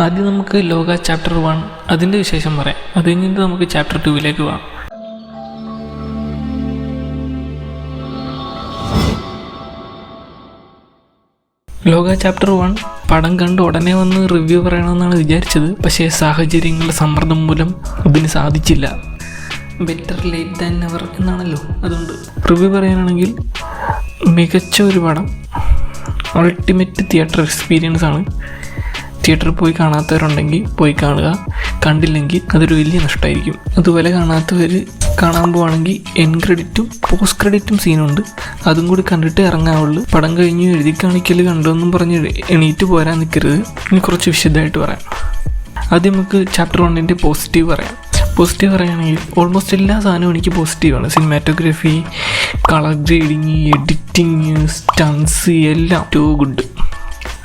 ആദ്യം നമുക്ക് ലോക ചാപ്റ്റർ വൺ അതിന്റെ വിശേഷം പറയാം. അത് കഴിഞ്ഞിട്ട് നമുക്ക് ചാപ്റ്റർ ടുവിലേക്ക് പോകാം. ലോക ചാപ്റ്റർ വൺ പടം കണ്ട് ഉടനെ വന്ന് റിവ്യൂ പറയണമെന്നാണ് വിചാരിച്ചത്. പക്ഷേ സാഹചര്യങ്ങളുടെ സമ്മർദ്ദം മൂലം ഇതിന് സാധിച്ചില്ല. ബെറ്റർ ലേറ്റ് ദാൻ നെവർ എന്നാണല്ലോ. അതുകൊണ്ട് റിവ്യൂ പറയാനാണെങ്കിൽ മികച്ച ഒരു പടം. അൾട്ടിമേറ്റ് തിയേറ്റർ എക്സ്പീരിയൻസ് ആണ്. തിയേറ്ററിൽ പോയി കാണാത്തവരുണ്ടെങ്കിൽ പോയി കാണുക. കണ്ടില്ലെങ്കിൽ അതൊരു വലിയ നഷ്ടമായിരിക്കും അതുപോലെ കാണാത്തവർ കാണാൻ പോവാണെങ്കിൽ എൻ ക്രെഡിറ്റും പോസ്റ്റ് ക്രെഡിറ്റും സീനുണ്ട് അതും കൂടി കണ്ടിട്ട് ഇറങ്ങാവുള്ളൂ പടം കഴിഞ്ഞ് എഴുതി കാണിക്കൽ കണ്ടെന്നും പറഞ്ഞ് എണീറ്റ് പോരാൻ നിൽക്കരുത് ഇനി കുറച്ച് വിശദമായിട്ട് പറയാം. ആദ്യം നമുക്ക് ചാപ്റ്റർ വണ്ണിന്റെ പോസിറ്റീവ് പറയാം. പോസിറ്റീവ് പറയുകയാണെങ്കിൽ ഓൾമോസ്റ്റ് എല്ലാ സാധനവും എനിക്ക് പോസിറ്റീവാണ് cinematography colour grading editing stunts എല്ലാം ടു ഗുഡ്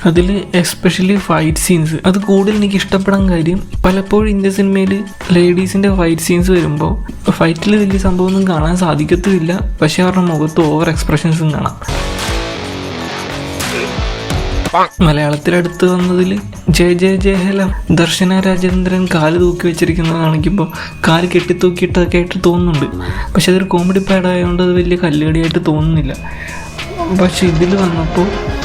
അതിൽ എസ്പെഷ്യലി ഫൈറ്റ് സീൻസ് അത് കൂടുതൽ എനിക്ക് ഇഷ്ടപ്പെടാൻ കാര്യം പലപ്പോഴും ഇന്ത്യൻ സിനിമയിൽ ലേഡീസിന്റെ ഫൈറ്റ് സീൻസ് വരുമ്പോൾ ഫൈറ്റിൽ വലിയ സംഭവമൊന്നും കാണാൻ സാധിക്കത്തുമില്ല. പക്ഷേ അവരുടെ മുഖത്ത് ഓവർ എക്സ്പ്രഷൻസും കാണാം. മലയാളത്തിലടുത്ത് വന്നതിൽ ജയ ജയ ജയഹല ദർശന രാജേന്ദ്രൻ കാൽ തൂക്കി വെച്ചിരിക്കുന്നത് കാണിക്കുമ്പോൾ കാൽ കെട്ടിത്തൂക്കിയിട്ടൊക്കെ ആയിട്ട് തോന്നുന്നുണ്ട്. പക്ഷെ അതൊരു കോമഡി പാഡായതുകൊണ്ട് അത് വലിയ കല്ലുകടിയായിട്ട് തോന്നുന്നില്ല. പക്ഷെ ഇതിൽ വന്നപ്പോൾ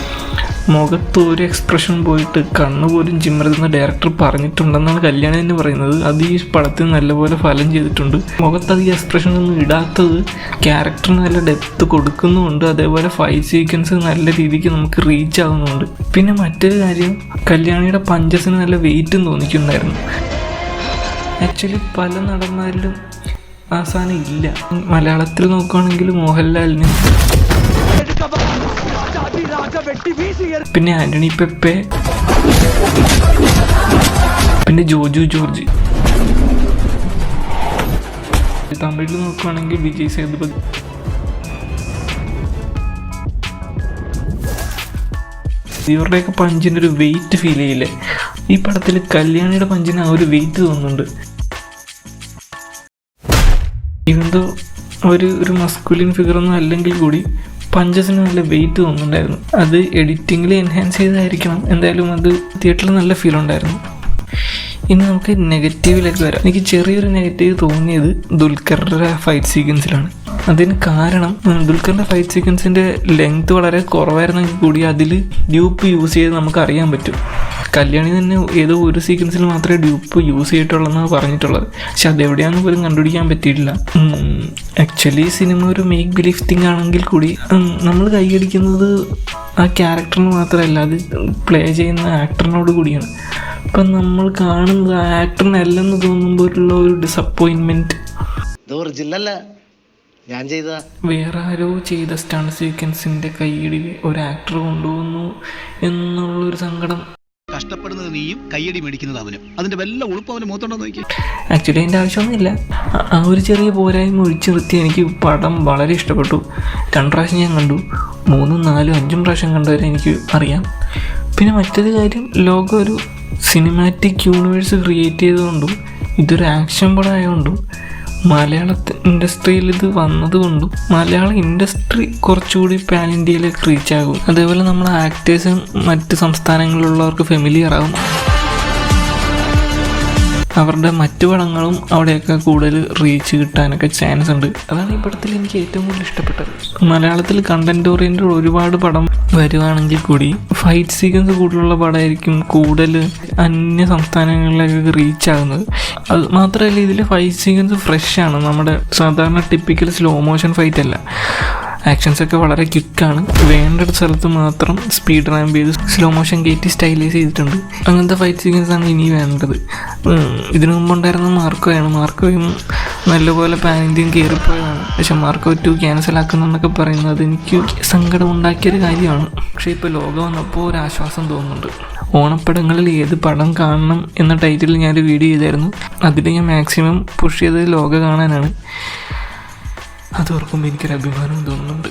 മുഖത്ത് ഒരു എക്സ്പ്രഷൻ പോയിട്ട് കണ്ണ് പോലും ചിമ്മരുതെന്ന് ഡയറക്ടർ പറഞ്ഞിട്ടുണ്ടെന്നാണ് കല്യാണി എന്ന് പറയുന്നത്. അത് ഈ പടത്തിന് നല്ലപോലെ ഫലം ചെയ്തിട്ടുണ്ട്. മുഖത്ത് അത് ഈ എക്സ്പ്രഷൻ ഒന്നും ഇടാത്തത് ക്യാരക്ടറിന് നല്ല ഡെപ്ത് കൊടുക്കുന്നുമുണ്ട്. അതേപോലെ ഫൈറ്റ് സീക്വൻസ് നല്ല രീതിക്ക് നമുക്ക് റീച്ച് ആവുന്നുണ്ട്. പിന്നെ മറ്റൊരു കാര്യം കല്യാണിയുടെ പഞ്ചസിന് നല്ല വെയിറ്റും തോന്നിക്കുന്നുണ്ടായിരുന്നു. ആക്ച്വലി പല നടന്മാരിലും ആ സാധനം ഇല്ല. മലയാളത്തിൽ നോക്കുകയാണെങ്കിൽ മോഹൻലാലിന് പിന്നെ ആന്റണി പെപ്പെ. പിന്നെ ജോജു ജോർജ്. തമിഴിൽ നോക്കുകയാണെങ്കിൽ വിജയ് സേതുപതി. ഇവരുടെയൊക്കെ പഞ്ചിന്റെ ഒരു വെയിറ്റ് ഫീൽ ചെയ്യില്ലേ? ഈ പടത്തിൽ കല്യാണിയുടെ പഞ്ചിന് ആ ഒരു വെയിറ്റ് തോന്നുന്നുണ്ട്. ഇവന്തോ ഒരു ഒരു മസ്കുലിൻ ഫിഗർ ഒന്നും അല്ലെങ്കിൽ കൂടി പഞ്ചസിന് നല്ല വെയിറ്റ് തോന്നുന്നുണ്ടായിരുന്നു. അത് എഡിറ്റിങ്ങിൽ എൻഹാൻസ് ചെയ്തായിരിക്കണം. എന്തായാലും അത് തിയേറ്ററിൽ നല്ല ഫീൽ ഉണ്ടായിരുന്നു. ഇനി നമുക്ക് നെഗറ്റീവിലേക്ക് വരാം. എനിക്ക് ചെറിയൊരു നെഗറ്റീവ് തോന്നിയത് ദുൽഖറിന്റെ ഫൈറ്റ് സീക്വൻസിലാണ് അതിന് കാരണം ദുൽഖറിന്റെ ഫൈറ്റ് സീക്വൻസിന്റെ ലെങ്ത് വളരെ കുറവായിരുന്നെങ്കിൽ കൂടി അതിൽ ഡ്യൂപ്പ് യൂസ് ചെയ്ത് നമുക്ക് അറിയാൻ പറ്റും. കല്യാണി തന്നെ ഏതോ ഒരു സീക്വൻസിൽ മാത്രമേ ഡ്യൂപ്പ് യൂസ് ചെയ്തിട്ടുള്ളൂ ചെയ്തിട്ടുള്ളതെന്നാണ് പറഞ്ഞിട്ടുള്ളത്. പക്ഷെ അതെവിടെയാണെന്ന് പോലും കണ്ടുപിടിക്കാൻ പറ്റിയിട്ടില്ല. ആക്ച്വലി സിനിമ ഒരു മേക്ക് ബിലീഫ് തിങ് ആണെങ്കിൽ കൂടി നമ്മൾ കൈയടിക്കുന്നത് ആ ക്യാരക്ടറിന് മാത്രമല്ല അത് പ്ലേ ചെയ്യുന്ന ആക്ടറിനോട് കൂടിയാണ്. അപ്പം നമ്മൾ കാണുന്നത് ആ ആക്ടറിനല്ലെന്ന് തോന്നുമ്പോഴുള്ള ഒരു ഡിസപ്പോയിൻമെന്റ് ഞാൻ ചെയ്ത വേറെ ആരോ ചെയ്ത സ്റ്റൺ സീക്വൻസിന്റെ കൈയടി ഒരു ആക്ടർ കൊണ്ടുവന്നു എന്നുള്ളൊരു സങ്കടം. കഷ്ടപ്പെടുന്നത് നീയും കയ്യടി മേടിക്കുന്നത് അവനും. അതിന്റെ വല്ല ഉളുപ്പ് അവന് മൂത്തോണ്ടോ നോക്കി ആക്ച്വലി അതിന്റെ ആവശ്യമൊന്നുമില്ല. ആ- ആ ഒരു ചെറിയ പോരായ്മ ഒഴിച്ചു നിർത്തി എനിക്ക് പടം വളരെ ഇഷ്ടപ്പെട്ടു. രണ്ട് പ്രാവശ്യം ഞാൻ കണ്ടു. മൂന്നും നാലും അഞ്ചും പ്രാവശ്യം കണ്ടവരെ എനിക്ക് അറിയാം. പിന്നെ മറ്റൊരു കാര്യം ലോകം ഒരു സിനിമാറ്റിക് യൂണിവേഴ്സ് ക്രിയേറ്റ് ചെയ്തുകൊണ്ടും ഇതൊരു ആക്ഷൻ പടം ആയതുകൊണ്ടും മലയാള ഇൻഡസ്ട്രിയിൽ ഇത് വന്നതുകൊണ്ടും മലയാള ഇൻഡസ്ട്രി കുറച്ചുകൂടി പാൻ ഇന്ത്യയിലേക്ക് റീച്ച് ആകും അതേപോലെ നമ്മുടെ ആക്ടേഴ്സും മറ്റ് സംസ്ഥാനങ്ങളിലുള്ളവർക്ക് ഫെമിലിയർ ആകും അവരുടെ മറ്റു പടങ്ങളും അവിടെയൊക്കെ കൂടുതൽ റീച്ച് കിട്ടാനൊക്കെ ചാൻസ് ഉണ്ട്. അതാണ് ഈ പടത്തിൽ എനിക്ക് ഏറ്റവും കൂടുതൽ ഇഷ്ടപ്പെട്ടത്. മലയാളത്തിൽ കണ്ടന്റ് ഓറിയന്റഡ് ഒരുപാട് പടം വരുവാണെങ്കിൽ കൂടി ഫൈറ്റ് സീക്വൻസ് കൂടുതലുള്ള പടമായിരിക്കും കൂടുതൽ അന്യ സംസ്ഥാനങ്ങളിലേക്ക് റീച്ച് ആകുന്നത്. അത് മാത്രമല്ല ഇതിൽ ഫൈറ്റ് സീക്വൻസ് ഫ്രഷ് ആണ്. നമ്മുടെ സാധാരണ ടിപ്പിക്കൽ സ്ലോ മോഷൻ ഫൈറ്റ് അല്ല. ആക്ഷൻസൊക്കെ വളരെ ക്വിക്കാണ് വേണ്ട സ്ഥലത്ത് മാത്രം സ്പീഡ് റാമ്പ് ചെയ്ത് സ്ലോ മോഷൻ കയറ്റി സ്റ്റൈലൈസ് ചെയ്തിട്ടുണ്ട്. അങ്ങനത്തെ ഫൈറ്റ് സീക്വൻസ് ആണ് ഇനി വേണ്ടത്. ഇതിനു മുമ്പ് ഉണ്ടായിരുന്ന മാർക്കോയാണ്. മാർക്കോയും നല്ലപോലെ പാൻ ഇന്ത്യൻ കയറിപ്പോയതാണ്. പക്ഷെ മാർക്കോ ടു ക്യാൻസൽ ആക്കുന്നെന്നൊക്കെ പറയുന്നത് എനിക്ക് സങ്കടം ഉണ്ടാക്കിയൊരു കാര്യമാണ്. പക്ഷേ ഇപ്പോൾ ലോകം വന്നപ്പോൾ ഒരു ആശ്വാസം തോന്നുന്നുണ്ട്. ഓണപ്പടങ്ങളിൽ ഏത് പടം കാണണം എന്ന ടൈറ്റിൽ ഞാനൊരു വീഡിയോ ചെയ്തായിരുന്നു. അതിൽ ഞാൻ മാക്സിമം പുഷ് ചെയ്തത് ലോക കാണാനാണ്. അതോർക്കുമ്പോൾ എനിക്കൊരു അഭിമാനം തോന്നുന്നുണ്ട്.